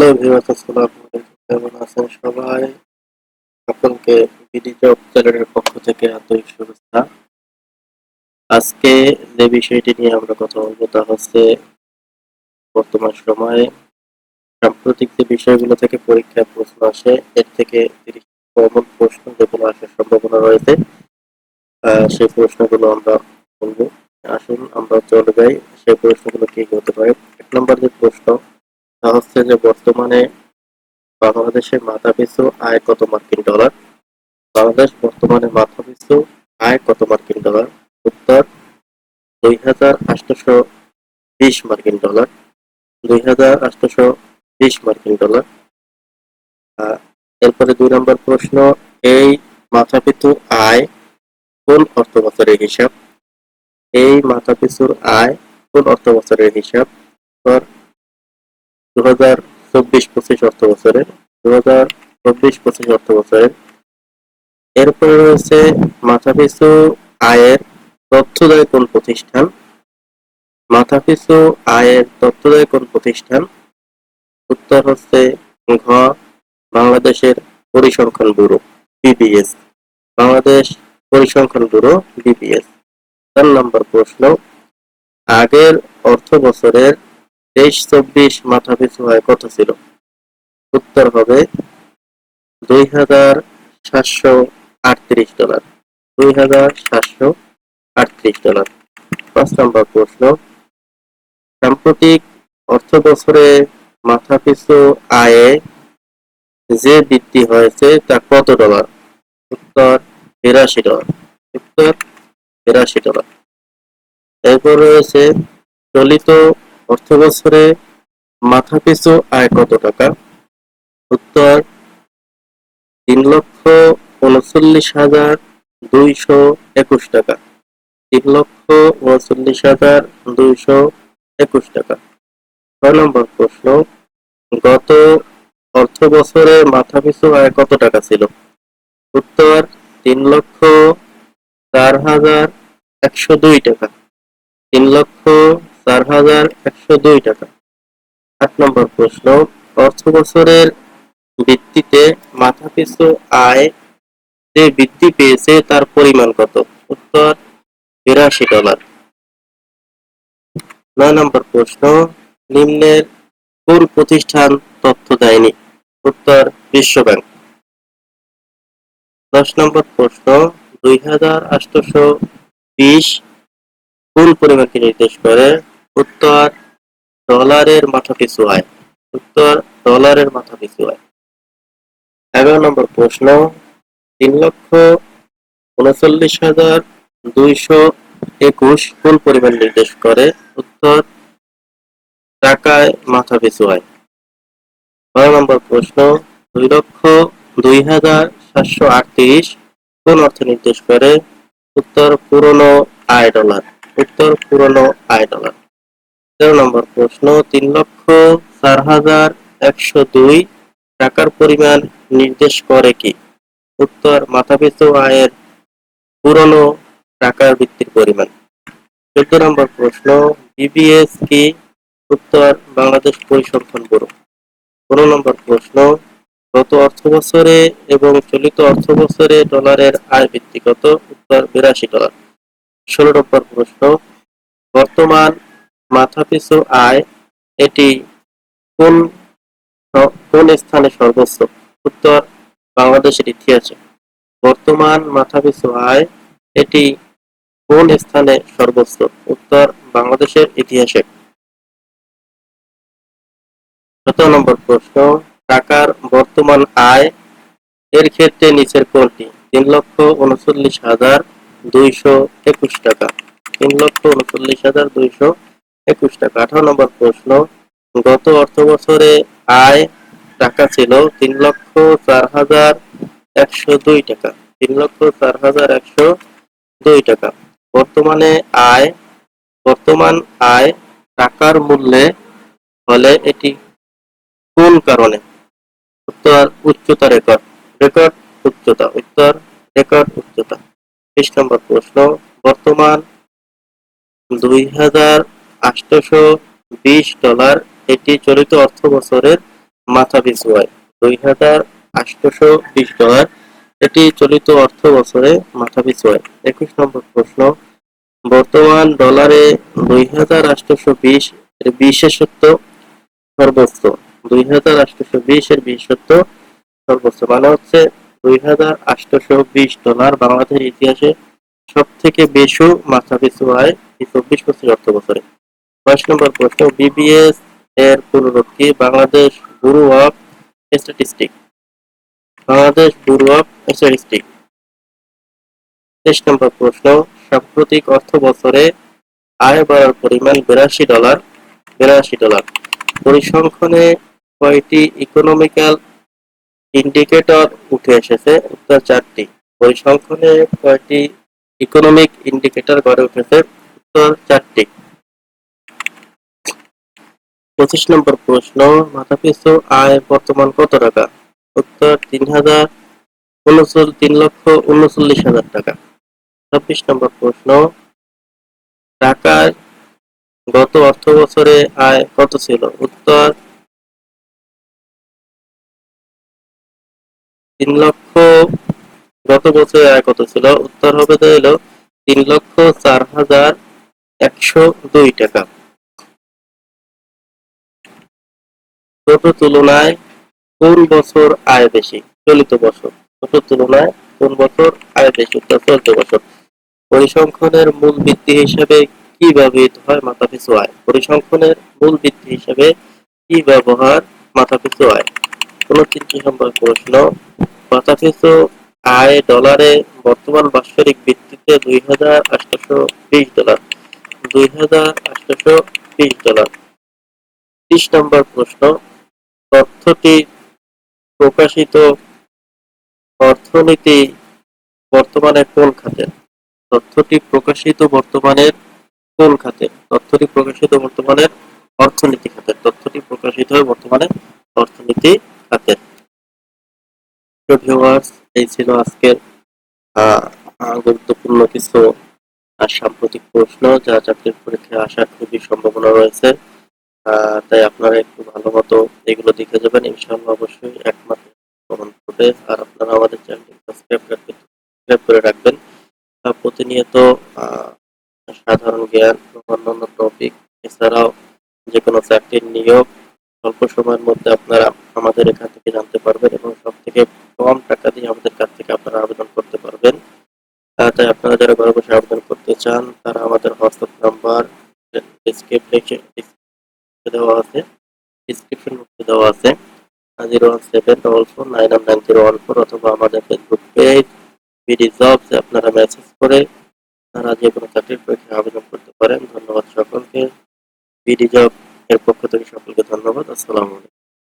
Hello viewers আসসালামু আলাইকুম কেমন আছেন সবাই? সকলকে বিডি জব চ্যানেলের পক্ষ থেকে আন্তরিক শুভেচ্ছা। আজকে যে বিষয়টি নিয়ে আমরা কথা বলব তা হচ্ছে বর্তমান সময়ে সাম্প্রতিক যে বিষয়গুলো থেকে পরীক্ষায় প্রশ্ন আসে, এর থেকে তিরিশ কমন প্রশ্ন যেগুলো আসার সম্ভাবনা রয়েছে সেই প্রশ্নগুলো আমরা বলব। আসুন, আমরা চলে যাই। সেই প্রশ্নগুলো কি হতে পারে? এক নম্বর যে প্রশ্ন তা হচ্ছে যে বর্তমানে বাংলাদেশের মাথা পিছু আয় কত মার্কিন ডলার? বাংলাদেশ বর্তমানে মাথা পিছু আয় কত মার্কিন ডলার? উত্তর, দুই হাজার আটশোশো বিশ মার্কিন ডলার। দুই হাজার আটশোশো বিশ মার্কিন ডলার। এরপরে দুই নম্বর প্রশ্ন, এই মাথাপিছু আয় কোন অর্থ বছরের হিসাব? এই মাথাপিছুর আয় কোন অর্থ বছরের হিসাব চব্বিশ অর্থ বছরের দু হাজার অর্থ এরপরে রয়েছে মাথাপিছু আয়ের কোন প্রতিষ্ঠান? মাথাপিছু আয়ের কোন প্রতিষ্ঠান? উত্তর হচ্ছে ঘ, বাংলাদেশের পরিসংখ্যান ব্যুরো, বিবিএস। বাংলাদেশ পরিসংখ্যান ব্যুরো, বিবিএস। চার নম্বর প্রশ্ন, আগের অর্থ বছরের তেইশ চব্বিশ মাথা পিছু আয় কত ছিল। উত্তর হবে দুই হাজার সাতশো আটত্রিশ ডলার। দুই হাজার সাতশো আটত্রিশ ডলার। পাঁচ নম্বর প্রশ্ন, সাম্প্রতিক অর্থ বছরে মাথা পিছু আয়ে যে বৃদ্ধি হয়েছে তা কত ডলার? উত্তর, বিরাশি ডলার। উত্তর, বিরাশি ডলার। এরপর রয়েছে চলিত অর্থ বছরে মাথাপিছু আয় কত টাকা? উত্তর, তিন লক্ষ উনচল্লিশ হাজার দুইশো একুশ টাকা। তিন লক্ষ উনচল্লিশ হাজার দুইশো একুশ টাকা। ছয় নম্বর প্রশ্ন, গত অর্থ বছরে মাথাপিছু আয় কত টাকা ছিল? উত্তর, তিন লক্ষ চার হাজার একশো দুই টাকা। তিন লক্ষ চার হাজার একশো দুই টাকা। আট নম্বর প্রশ্ন, অর্থ বছরের ভিত্তিতে মাথাপিছু আয় যে বৃদ্ধি পেয়েছে তার পরিমাণ কত? উত্তর, বিরাশি ডলার। নয় নম্বর প্রশ্ন, নিম্নের কোন প্রতিষ্ঠান তথ্য দেয়নি? উত্তর, বিশ্ব ব্যাংক। দশ নম্বর প্রশ্ন, দুই হাজার আটশোশো বিশ কোন পরিমাণকে নির্দেশ করে? উত্তর ডলারের মাথা পিছু আয় উত্তর ডলারের মাথা পিছু আয় এগারো নম্বর প্রশ্ন, তিন লক্ষ উনচল্লিশ হাজার দুইশো একুশ কোন পরিমাণ নির্দেশ করে। উত্তর টাকায় মাথা পিছু আয় বারো নম্বর প্রশ্ন, দুই লক্ষ দুই হাজার সাতশো আটত্রিশ কোন অর্থ নির্দেশ করে? উত্তর পুরনো আয় ডলার। উত্তর পুরনো আয় ডলার। তেরো নম্বর প্রশ্ন, তিন লক্ষ চার হাজার একশো দুই টাকার পরিমাণ নির্দেশ করে কি? উত্তর, মাথাপিছু আয়ের পুরনো টাকার ভিত্তির পরিমাণ। চোদ্দ নম্বর প্রশ্ন, বিবিএস কি? উত্তর, বাংলাদেশ পরিসংখ্যান ব্যুরো। পনেরো নম্বর প্রশ্ন, গত অর্থ বছরে এবং চলিত অর্থ বছরে ডলারের আয় কত? উত্তর, বিরাশি ডলার। ষোলো নম্বর প্রশ্ন, বর্তমান মাথাপিছু আয়, এটি কোন কোন স্থানে সর্বোচ্চ? উত্তর বাংলাদেশের ইতিহাসে। বর্তমান মাথাপিছু আয়, এটি কোন স্থানে সর্বোচ্চ? উত্তর বাংলাদেশের ইতিহাসে। সতেরো নম্বর প্রশ্ন, টাকার বর্তমান আয় এর ক্ষেত্রে নিচের কোনটি? তিন লক্ষ উনচল্লিশ হাজার দুইশো একুশ টাকা। তিন লক্ষ উনচল্লিশ হাজার দুইশো একুশ টাকা। আঠারো নম্বর প্রশ্ন, গত অর্থ বছরে আয় টাকা ছিল তিন লক্ষ চার হাজার একশো দুই টাকা। তিন লক্ষ চার হাজার একশো দুই টাকা। বর্তমানে আয়, বর্তমান আয় টাকার মূল্যে হলে এটি কোন কারণে? উত্তর, উচ্চতা রেকর্ড। রেকর্ড উচ্চতা। উত্তর, রেকর্ড উচ্চতা। বিশ নম্বর প্রশ্ন, বর্তমান দুই হাজার আটশোশো বিশ ডলার এটি চলিত অর্থ বছরের মাথা পিছু আয় দুই হাজার আটশোশো বিশ ডলার এটি চলিত অর্থ বছরে মাথা পিছু আয় একুশ নম্বর প্রশ্ন, বর্তমান ডলারে দুই হাজার আটশোশো বিশ এর বিশেষত্ব সর্বোচ্চ। দুই হাজার আটশোশো বিশ এর বিশেষত্ব সর্বোচ্চ মানে হচ্ছে দুই হাজার আটশোশো বিশ ডলার বাংলাদেশের ইতিহাসে সব থেকে বেশি মাথা পিছু আয় এই চব্বিশ পঁচিশ অর্থ বছরে। বাইশ নম্বর প্রশ্ন বিবিএস এর পুনরূপ Bangladesh bureau of statistic Bangladesh bureau of statistic তেইশ নম্বর প্রশ্ন, সাম্প্রতিক অর্থ বছরে আয় বাড়ার পরিমাণ বিরাশি ডলার বিরাশি ডলার। পরিসংখ্যানে কয়টি ইকোনমিক্যাল ইন্ডিকেটর উঠে এসেছে? উত্তর চারটি। পরিসংখ্যানে কয়টি ইকোনমিক ইন্ডিকেটর গড়ে উঠেছে? উত্তর চারটি। পঁচিশ নম্বর প্রশ্ন, মাথাপিছু আয় বর্তমান কত টাকা? উত্তর, তিন হাজার উনচল্লিশ, তিন লক্ষ উনচল্লিশ হাজার টাকা। ছাব্বিশ নম্বর প্রশ্ন ঢাকার গত অর্থ বছরে আয় কত ছিল? উত্তর, তিন লক্ষ, গত বছরে আয় কত ছিল? উত্তর হবে হইল তিন লক্ষ চার হাজার একশো দুই টাকা। ছোট তুলনায় কোন বছর আয় বেশি? চলিত বছর। ছোট তুলনায় কোন বছর আয় বেশি? উত্তর চলিত বছর। পরিসংখ্যানের মূল ভিত্তি হিসেবে কি ব্যবহৃত হয় মাথাপিছু আয়? পরিসংখ্যানের মূল ভিত্তি হিসেবে কি ব্যবহার মাথাপিছু আয়? উনত্রিশ নম্বর প্রশ্ন। মাথাপিছু আয় ডলারে বর্তমান বাৎসরিক ভিত্তিতে দুই হাজার আটশোশো বিশ ডলার। দুই হাজার আটশোশো বিশ ডলার। ত্রিশ নম্বর প্রশ্ন। তথ্যটি প্রকাশিত অর্থনীতি বর্তমানে কোন খাতে? তথ্যটি প্রকাশিত বর্তমানের কোন খাতে? তথ্যটি প্রকাশিত বর্তমানের অর্থনীতি খাতে। তথ্যটি প্রকাশিত হয় বর্তমানে অর্থনীতি খাতে। এই ছিল আজকের গুরুত্বপূর্ণ কিছু সাম্প্রতিক প্রশ্ন যা চাকরির পরীক্ষায় আসার খুবই সম্ভাবনা রয়েছে। তাই আপনারা একটু ভালো মতো এগুলো দেখে যাবেন। ইনশাআল্লাহ অবশ্যই একমাত্র কমেন্ট করবে আর আপনারা আমাদের চ্যানেলটি সাবস্ক্রাইব রাখবেন সাবস্ক্রাইব করে রাখবেন। প্রতিনিয়ত সাধারণ জ্ঞান অন্যান্য টপিক এছাড়াও যে কোনো চাকরির নিয়োগ অল্প সময়ের মধ্যে আপনারা আমাদের এখান থেকে জানতে পারবেন এবং সব থেকে কম টাকা দিয়ে আমাদের কাছ থেকে আপনারা আবেদন করতে পারবেন। তাই আপনারা যারা ঘরে বসে আবেদন করতে চান, তারা আমাদের হোয়াটসঅ্যাপ নাম্বার ডিসক্রিপশন দেওয়া আছে। ডিসক্রিপশন বক্সে দেওয়া আছে। Zero one seven double four nine one nine zero one four অথবা আমাদের ফেসবুক পেজ বিডি জবস আপনারা মেসেজ করে তারা যে কোনো চাকরির পরীক্ষায় আবেদন করতে পারেন। ধন্যবাদ সকলকে। বিডি জব এর পক্ষ থেকে সকলকে ধন্যবাদ। আসসালামু আলাইকুম।